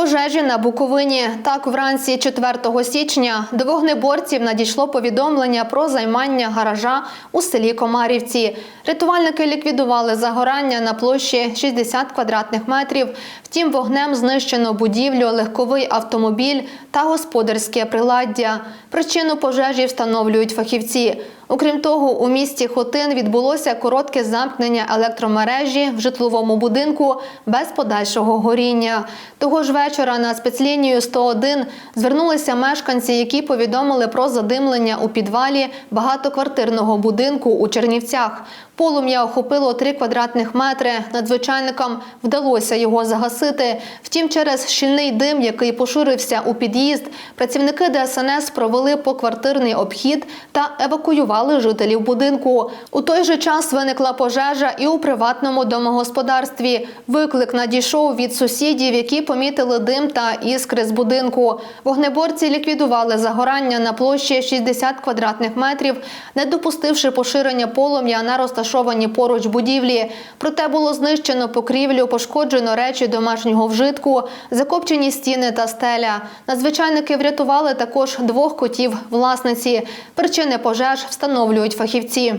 Пожежі на Буковині. Так, вранці 4 січня до вогнеборців надійшло повідомлення про займання гаража у селі Комарівці. Рятувальники ліквідували загорання на площі 60 квадратних метрів. Втім, вогнем знищено будівлю, легковий автомобіль та господарське приладдя. Причину пожежі встановлюють фахівці. Окрім того, у місті Хотин відбулося коротке замкнення електромережі в житловому будинку без подальшого горіння. Того ж вечора на спецлінію 101 звернулися мешканці, які повідомили про задимлення у підвалі багатоквартирного будинку у Чернівцях. Полум'я охопило 3 квадратних метри. Надзвичайникам вдалося його загасити. Втім, через щільний дим, який поширився у під'їзд, працівники ДСНС провели поквартирний обхід та евакуювали жителів будинку. У той же час виникла пожежа і у приватному домогосподарстві. Виклик надійшов від сусідів, які помітили дим та іскри з будинку. Вогнеборці ліквідували загорання на площі 60 квадратних метрів, не допустивши поширення полум'я на розташовані поруч будівлі. Проте було знищено покрівлю, пошкоджено речі домашнього вжитку, закопчені стіни та стеля. Надзвичайники врятували також двох котів власниці. Причини пожеж встановлюють фахівці.